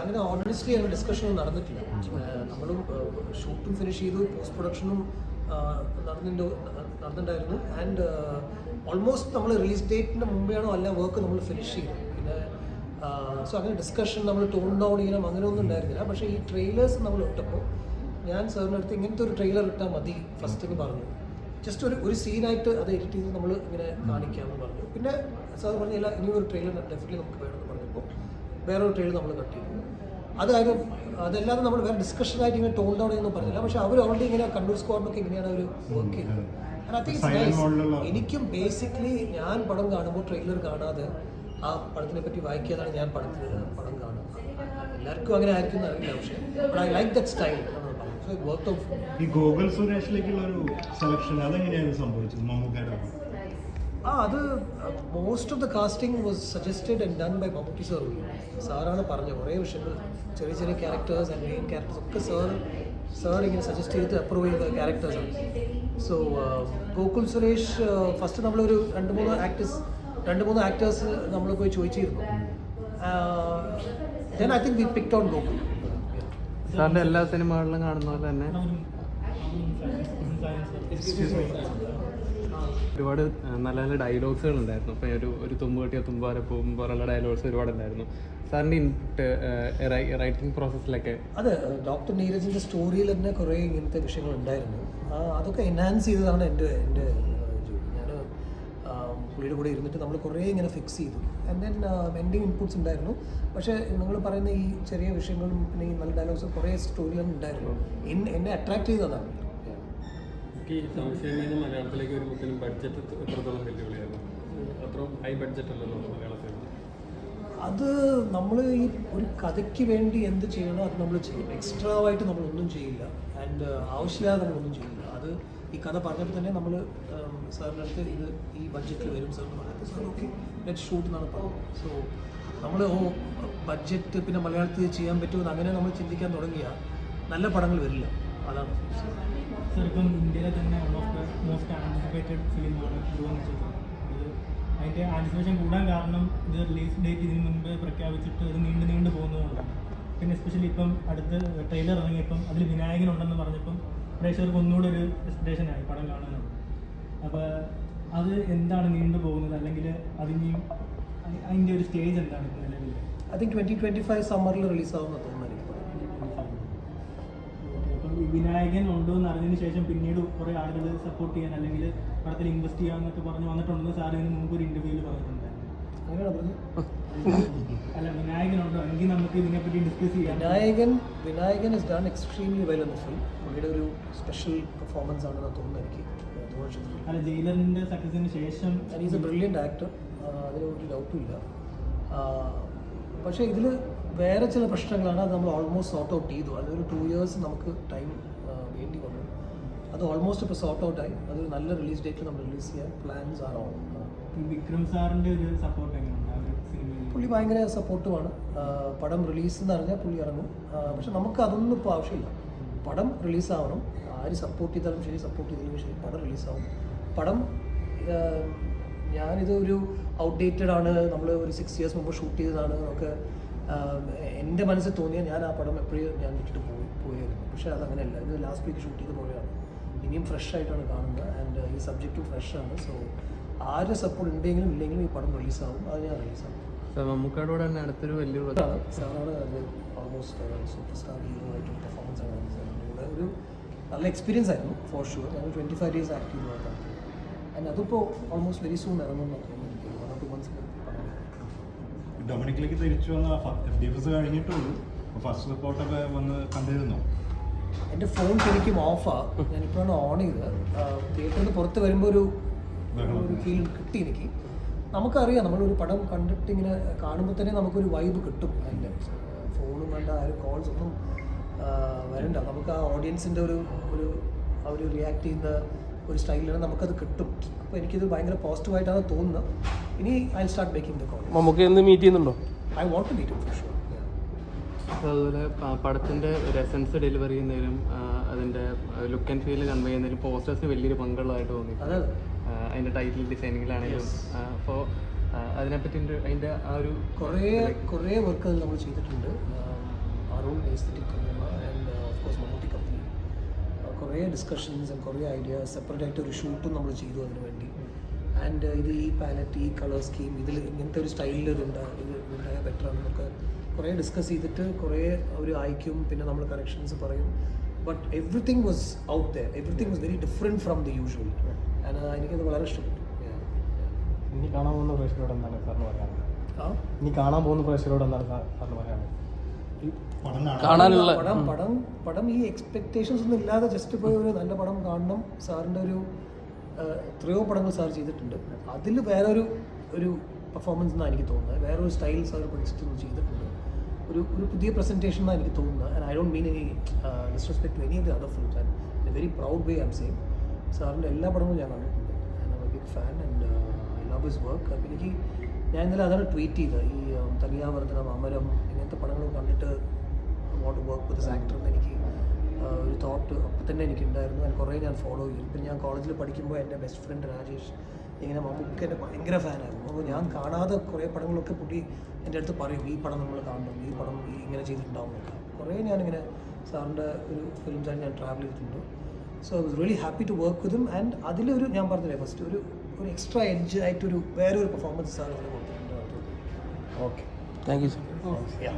അങ്ങനെ ഓണസ്റ്റ്ലി അങ്ങനെ ഡിസ്കഷൻ ഒന്നും നടന്നിട്ടില്ല. നമ്മൾ ഷൂട്ടും ഫിനിഷ് ചെയ്തു പോസ്റ്റ് പ്രൊഡക്ഷനും നടന്നിട്ട് നടന്നിട്ടുണ്ടായിരുന്നു ആൻഡ് ഓൾമോസ്റ്റ് നമ്മൾ റിലീസ് ഡേറ്റിന്റെ മുമ്പെയാണോ അല്ല വർക്ക് നമ്മൾ ഫിനിഷ് ചെയ്തു പിന്നെ സോ അങ്ങനെ ഡിസ്കഷൻ നമ്മൾ ടോൺ ഡൗൺ ചെയ്യണം അങ്ങനെ ഒന്നും ഉണ്ടായിരുന്നില്ല. പക്ഷേ ഈ ട്രെയിലേഴ്സ് നമ്മൾ ഇട്ടപ്പോൾ ഞാൻ സാറിന്റെ അടുത്ത് ഇങ്ങനത്തെ ഒരു ട്രെയിലർ ഇട്ടാൽ മതി ഫസ്റ്റ് എന്ന് പറഞ്ഞു. ജസ്റ്റ് ഒരു ഒരു സീനായിട്ട് അത് എഡിറ്റ് ചെയ്ത് നമ്മൾ ഇങ്ങനെ കാണിക്കാമെന്ന് പറഞ്ഞു. പിന്നെ സാർ പറഞ്ഞില്ല ഇനി ഒരു ട്രെയിലർ ഡെഫിനറ്റ്ലി നമുക്ക് വേണമെന്ന് പറഞ്ഞപ്പോൾ വേറൊരു ട്രേഡ് നമ്മൾ കട്ട് ചെയ്തു അത് അതായത് അതല്ലാതെ നമ്മൾ വേറെ ഡിസ്കഷനായിട്ട് ഇങ്ങനെ ടോൺ ഡൗൺ ഒന്നും പറഞ്ഞില്ല. പക്ഷെ അവർ ഓൾറെഡി ഇങ്ങനെ കണ്ണൂർ സ്ക്വാഡിനൊക്കെ ഇങ്ങനെയാണ് അവർ വർക്ക് ലുള്ള- എനിക്കും ബേസിക്കലി ഞാൻ പടം കാണുമ്പോൾ ട്രെയിലർ കാണാതെ ആ പടത്തിനെ പറ്റി വായിക്കാതാണ് ഞാൻ പടത്തിൽ പടം കാണുന്നത്. എല്ലാവർക്കും അങ്ങനെ ആയിരിക്കും അറിയില്ല പക്ഷേ ഐ ലൈക്ക് ദറ്റ് സ്റ്റൈൽ ഈ ഗോകുൽ സുരേഷിലേക്കുള്ള ഒരു സെലക്ഷൻ അതെങ്ങനെയാണ് സംഭവിച്ചത്? മമ്മൂക്കയുടെ? ആ അത് most of the casting was suggested and done by Mammootty sir സാറാണ് പറഞ്ഞത് കുറേ വിഷയങ്ങൾ ചെറിയ ചെറിയ ക്യാരക്ടേഴ്സ് ആൻഡ് മെയിൻ ക്യാരക്ടേഴ്സ് ഒക്കെ സാർ സാർ ഇങ്ങനെ സജസ്റ്റ് ചെയ്ത് അപ്രൂവ് ചെയ്ത ക്യാരക്ടേഴ്സാണ് സോ ഗോകുൽ സുരേഷ് ഫസ്റ്റ് നമ്മളൊരു രണ്ട് മൂന്ന് ആക്ടേഴ്സ് രണ്ട് മൂന്ന് ആക്ടേഴ്സ് നമ്മൾ പോയി ചോദിച്ചിരുന്നു. Then I think we pick on Gokul. സാറിന്റെ എല്ലാ സിനിമകളിലും കാണുന്ന പോലെ തന്നെ ഒരുപാട് നല്ല നല്ല ഡയലോഗ്സുകൾ ഉണ്ടായിരുന്നു. അപ്പം ഒരു ഒരു തുമ്പ് കെട്ടിയ തുമ്പാരെ പോകും പോലുള്ള ഡയലോഗ്സ് ഒരുപാട് ഉണ്ടായിരുന്നു. സാറിന്റെ ഇൻപുട്ട് റൈറ്റിംഗ് പ്രോസസ്സിലൊക്കെ അതെ ഡോക്ടർ നീരജിന്റെ സ്റ്റോറിയിൽ തന്നെ കുറേ ഇങ്ങനത്തെ വിഷയങ്ങൾ ഉണ്ടായിരുന്നു. അതൊക്കെ എൻഹാൻസ് ചെയ്തതാണ് എന്റെ എന്റെ ഞാൻ പുള്ളിയുടെ കൂടെ ഇരുന്നിട്ട് നമ്മൾ കുറേ ഇങ്ങനെ ഫിക്സ് ചെയ്തു. ആൻഡ് ദെൻ ഇൻപുട്സ് ഉണ്ടായിരുന്നു. പക്ഷേ നിങ്ങൾ പറയുന്ന ഈ ചെറിയ വിഷയങ്ങളും പിന്നെ ഈ നല്ല ഡയലോഗ്സും കുറേ സ്റ്റോറിയിലും ഉണ്ടായിരുന്നു. എന്നെ അട്രാക്ട് ചെയ്തതാണ്. ഈ സംശയമേന്ന് മലയാളത്തിലേക്ക് വരുമ്പോഴത്തേനും ബഡ്ജറ്റ് എത്രത്തോളം വെല്ലുവിളിയായിരുന്നു? അത്രയും ഹൈ ബഡ്ജറ്റ് അല്ലല്ലോ മലയാള സിനിമ അത് നമ്മൾ ഈ ഒരു കഥയ്ക്ക് വേണ്ടി എന്ത് ചെയ്യണോ അത് നമ്മൾ ചെയ്യും. എക്സ്ട്രാ ആയിട്ട് നമ്മളൊന്നും ചെയ്യില്ല. ആൻഡ് ആവശ്യമില്ലാതെ നമ്മളൊന്നും ചെയ്യില്ല. അത് ഈ കഥ പറഞ്ഞപ്പോൾ തന്നെ നമ്മൾ സാറിന്റെ അടുത്ത് ഇത് ഈ ബഡ്ജറ്റിൽ വരും എന്ന് പറഞ്ഞപ്പോൾ സാർ ഓക്കെ നെറ്റ് ഷൂട്ട് എന്നാണ് സോ നമ്മൾ ഓ ബഡ്ജറ്റ് പിന്നെ മലയാളത്തിൽ ചെയ്യാൻ പറ്റുമെന്ന് അങ്ങനെ നമ്മൾ ചിന്തിക്കാൻ തുടങ്ങിയാൽ നല്ല പടങ്ങൾ വരില്ല. അതാണ്. സർ ഇന്ത്യയിലെ തന്നെ one of the most anticipated ഫിലിമാണ് ധ്രുവൻ നക്ഷത്രം ഇത് അതിന്റെ ആന്റിസിപ്പേഷൻ കൂടാൻ കാരണം ഇത് റിലീസ് ഡേറ്റ് ഇതിന് മുൻപ് പ്രഖ്യാപിച്ചിട്ട് ഇത് നീണ്ടു നീണ്ടു പോകുന്നതുകൊണ്ടാണ് പിന്നെ എസ്പെഷ്യലി ഇപ്പം അടുത്ത് ട്രെയിലർ ഇറങ്ങിയപ്പം അതിൽ വിനായകനുണ്ടെന്ന് പറഞ്ഞപ്പം പ്രേക്ഷകർക്ക് ഒന്നുകൂടെ ഒരു എക്സ്പെക്ടേഷൻ ആണ് പടം കാണാൻ അപ്പോൾ അത് എന്താണ് നീണ്ടു പോകുന്നത്? അല്ലെങ്കിൽ അതിനെയും അതിന്റെ ഒരു സ്റ്റേജ് എന്താണ് നിലവിൽ I think twenty twenty five സമ്മറിൽ റിലീസാവുമെന്ന് വിനായകൻ ഉണ്ടോ എന്ന് അറിഞ്ഞതിന് ശേഷം പിന്നീട് കുറേ ആളുകൾ സപ്പോർട്ട് ചെയ്യാൻ അല്ലെങ്കിൽ പടത്തിൽ ഇൻവെസ്റ്റ് ചെയ്യാന്നൊക്കെ പറഞ്ഞ് വന്നിട്ടുണ്ടെന്ന് സാർ ഇതിന് മുമ്പ് ഒരു ഇന്റർവ്യൂവിൽ പറഞ്ഞിട്ടുണ്ടായിരുന്നു അല്ല വിനായകൻ ഉണ്ടോ? എങ്കിൽ നമുക്ക് ഇതിനെപ്പറ്റി ഡിസ്കസ് ചെയ്യാം. Vinayakan Vinayakan is done extremely well എന്ന ഫിലിം പുള്ളിയുടെ ഒരു സ്പെഷ്യൽ പെർഫോമൻസ് ആണെന്ന് തോന്നുന്നു എനിക്ക്. അല്ല ജയിലറിന്റെ സക്സസിന് ശേഷം ഈസ് എ ബ്രില്യന്റ് ആക്ടർ അതിന് ഒരു ഡൗട്ടും ഇല്ല. പക്ഷേ ഇതിൽ വേറെ ചില പ്രശ്നങ്ങളാണ് അത് നമ്മൾ ഓൾമോസ്റ്റ് സോർട്ട് ഔട്ട് ചെയ്തു. അതൊരു ടു ഇയേഴ്സ് നമുക്ക് ടൈം വേണ്ടി വന്നു. അത് ഓൾമോസ്റ്റ് ഇപ്പോൾ സോർട്ട് ഔട്ട് ആയി. അതൊരു നല്ല റിലീസ് ഡേറ്റിൽ നമ്മൾ റിലീസ് ചെയ്യാൻ പ്ലാൻസ് ആർ ഓൺ വിക്രം സാറിന്റെ ഒരു സപ്പോർട്ട് സിനിമയിൽ പുള്ളി ഭയങ്കര സപ്പോർട്ടുമാണ് പടം റിലീസ് എന്ന് അറിഞ്ഞാൽ പുള്ളി ഇറങ്ങും. പക്ഷെ നമുക്ക് അതൊന്നും ഇപ്പോൾ ആവശ്യമില്ല. പടം റിലീസാവണം ആര് സപ്പോർട്ട് ചെയ്താലും ശരി സപ്പോർട്ട് ചെയ്താലും ശരി പടം റിലീസാവും പടം ഞാനിത് ഒരു ഔട്ട്ഡേറ്റഡ് ആണ്. നമ്മൾ ഒരു സിക്സ് ഇയേഴ്സ് മുമ്പ് ഷൂട്ട് ചെയ്തതാണ്. എന്നൊക്കെ ആ, എന്റെ മനസ്സിൽ തോന്നിയ ഞാൻ ആ പടം എപ്പോഴും ഞാൻ വിട്ടിട്ട് പോയി പോയായിരുന്നു. പക്ഷേ അതങ്ങനെയല്ല. ഇത് ലാസ്റ്റ് വീക്ക് ഷൂട്ട് ചെയ്ത പോലെയാണ്. ഇനിയും ഫ്രഷ് ആയിട്ടാണ് കാണുന്നത്. ആൻഡ് ഈ സബ്ജക്റ്റും ഫ്രഷ് ആണ്. സോ ആരുടെ സപ്പോർട്ട് ഉണ്ടെങ്കിലും ഇല്ലെങ്കിലും ഈ പടം റിലീസാകും അത് ഞാൻ റിലീസാകും കൂടെ തന്നെ അടുത്തൊരു വലിയൊരു സാറാണ് അത് ഓൾമോസ്റ്റ് സൂപ്പർ സ്റ്റാർ ഹീറോ ആയിട്ട് പെർഫോമൻസ് ആണ് ഒരു നല്ല എക്സ്പീരിയൻസ് ആയിരുന്നു ഫോർ ഷുവർ ഞങ്ങൾ ട്വന്റി ഫൈവ് ഡേയ്സ് ആക്ട് ചെയ്തു അതിപ്പോൾ ഓൾമോസ്റ്റ് വെരി സൂൺ ഇറങ്ങുന്നു തോന്നുന്നു എനിക്ക് വൺ ഓർ ടു മന്ത്സ് ഡൊമിനിക്കിലേക്ക് തിരിച്ചു വന്ന എഫ് ഡി എഫ് കഴിഞ്ഞിട്ടുള്ളൂ. ഫസ്റ്റ് റിപ്പോർട്ടൊക്കെ വന്ന് കണ്ടിരുന്നു. എന്റെ ഫോൺ ശരിക്കും ഓഫാണ് ഞാനിപ്പോഴാണ് ഓൺ ചെയ്ത് തിയേറ്ററിൽ നിന്ന് പുറത്ത് വരുമ്പോൾ ഒരു ഒരു ഫീൽ കിട്ടി എനിക്ക്. നമുക്കറിയാം നമ്മളൊരു പടം കണ്ടിട്ട് ഇങ്ങനെ കാണുമ്പോൾ തന്നെ നമുക്കൊരു വൈബ് കിട്ടും. അതിന്റെ ഫോണും വേണ്ട ആരും കോൾസ് ഒന്നും വരണ്ട. നമുക്ക് ആ ഓഡിയൻസിന്റെ ഒരു ഒരു ഒരു റിയാക്ട് ചെയ്യുന്ന ഒരു സ്റ്റൈലിലാണ് നമുക്കത് കിട്ടും. അപ്പോൾ എനിക്കിത് ഭയങ്കര പോസിറ്റീവായിട്ടാണ് തോന്നുന്നത്. ഇനി I start making the call നമുക്ക് എന്ന് മീറ്റ് ചെയ്യുന്നുണ്ടോ? I want to meet for sure അതുപോലെ പടത്തിന്റെ പടത്തിന്റെ ഒരു എസൻസ് ഡെലിവറി ചെയ്യുന്നതിലും അതിന്റെ അതിന്റെ ലുക്ക് ആൻഡ് ഫീൽ കൺവേ ചെയ്യുന്നതിലും പോസ്റ്റേഴ്സ് വലിയൊരു പങ്കുള്ളതായിട്ട് തോന്നി. അതെ ആ, അതിന്റെ ടൈറ്റിൽ ഡിസൈനിങ്ങിലാണെങ്കിലും അപ്പോൾ അതിനെപ്പറ്റി അതിന്റെ ആ ഒരു കുറേ കുറേ വർക്കുകൾ നമ്മൾ ചെയ്തിട്ടുണ്ട്. Arun aesthetic and of course Mammootty company കുറേ ഡിസ്കഷൻസ് ആൻഡ് കുറേ ഐഡിയാസ് സെപ്പറേറ്റ് ആയിട്ട് ഒരു ഷൂട്ടും നമ്മൾ ചെയ്തു അതിന് വേണ്ടി ആൻഡ് ഇത് ഈ പാലറ്റ് ഈ കളർ സ്കീം ഇതിൽ ഇങ്ങനത്തെ ഒരു സ്റ്റൈലിൽ ഇത് ഉണ്ടാ ഇത് ഉണ്ടായാൽ ബെറ്റർ ആണെന്നൊക്കെ കുറേ ഡിസ്കസ് ചെയ്തിട്ട് കുറേ അവർ അയക്കും പിന്നെ നമ്മൾ കറക്ഷൻസ് പറയും. But everything was out there everything was very different from the usual and എനിക്കത് വളരെ ഇഷ്ടപ്പെട്ടു. ഇനി കാണാൻ പോകുന്ന പ്രേക്ഷകരോട് എന്താണ് സാറിന് പറയാനുള്ളത്? ഇനി കാണാൻ പോകുന്ന പ്രേക്ഷകരോട് എന്താണ് സാറിന് പറയാനുള്ളത്? പടം കാണാനുള്ള പടം പടം പടം ഈ എക്സ്പെക്ടേഷൻസ് ഒന്നും ഇല്ലാതെ ജസ്റ്റ് പോയി ഒരു നല്ല പടം കാണണം. സാറിന്റെ ഒരു എത്രയോ പടങ്ങൾ സാർ ചെയ്തിട്ടുണ്ട്. അതിൽ വേറൊരു ഒരു പെർഫോമൻസ് എന്നാണ് എനിക്ക് തോന്നുന്നത്. വേറൊരു സ്റ്റൈൽ സാർ പഠിച്ചിട്ടൊന്നും ചെയ്തിട്ടുണ്ട്. ഒരു ഒരു പുതിയ പ്രസന്റേഷൻ എന്നാണ് എനിക്ക് തോന്നുന്നത്. And I don't mean any disrespect any of the other films and in a very proud way I am same സാറിന്റെ എല്ലാ പടങ്ങളും ഞാൻ കണ്ടിട്ടുണ്ട്. I am big fan and I love his work അപ്പം എനിക്ക് ഞാൻ ഇന്നലെ അതാണ് ട്വീറ്റ് ചെയ്തത്. ഈ തനിയാവർദ്ധനം അമരം ഇങ്ങനത്തെ പടങ്ങൾ കണ്ടിട്ട് വോണ്ട് വർക്ക് വിത്ത് ആക്ടർ എന്ന് എനിക്ക് ഒരു തോട്ട് അപ്പം തന്നെ എനിക്കുണ്ടായിരുന്നു. ഞാൻ കുറേ ഞാൻ ഫോളോ ചെയ്യും പിന്നെ ഞാൻ കോളേജിൽ പഠിക്കുമ്പോൾ എന്റെ ബെസ്റ്റ് ഫ്രണ്ട് രാജേഷ് ഇങ്ങനെ മമ്മൂക്കേന്റെ ഭയങ്കര ഫാനായിരുന്നു അപ്പോൾ ഞാൻ കാണാതെ കുറേ പടങ്ങളൊക്കെ പുള്ളി എന്റെ അടുത്ത് പറയും ഈ പടം നമ്മൾ കാണണം ഈ പടം ഈ ഇങ്ങനെ ചെയ്തിട്ടുണ്ടാവും കുറേ ഞാനിങ്ങനെ സാറിന്റെ ഒരു ഫിലിംസായിട്ട് ഞാൻ ട്രാവൽ ചെയ്തിട്ടുണ്ട്. So I was really happy to work വിത്തും ആൻഡ് അതിലൊരു ഞാൻ പറഞ്ഞില്ലേ ഫസ്റ്റ് ഒരു ഒരു എക്സ്ട്രാ എഡ്ജ് ആയിട്ടൊരു വേറെ ഒരു പെർഫോമൻസ് സാർ അതിൽ കൊടുത്തിട്ടുണ്ട് okay thank you sir Yeah.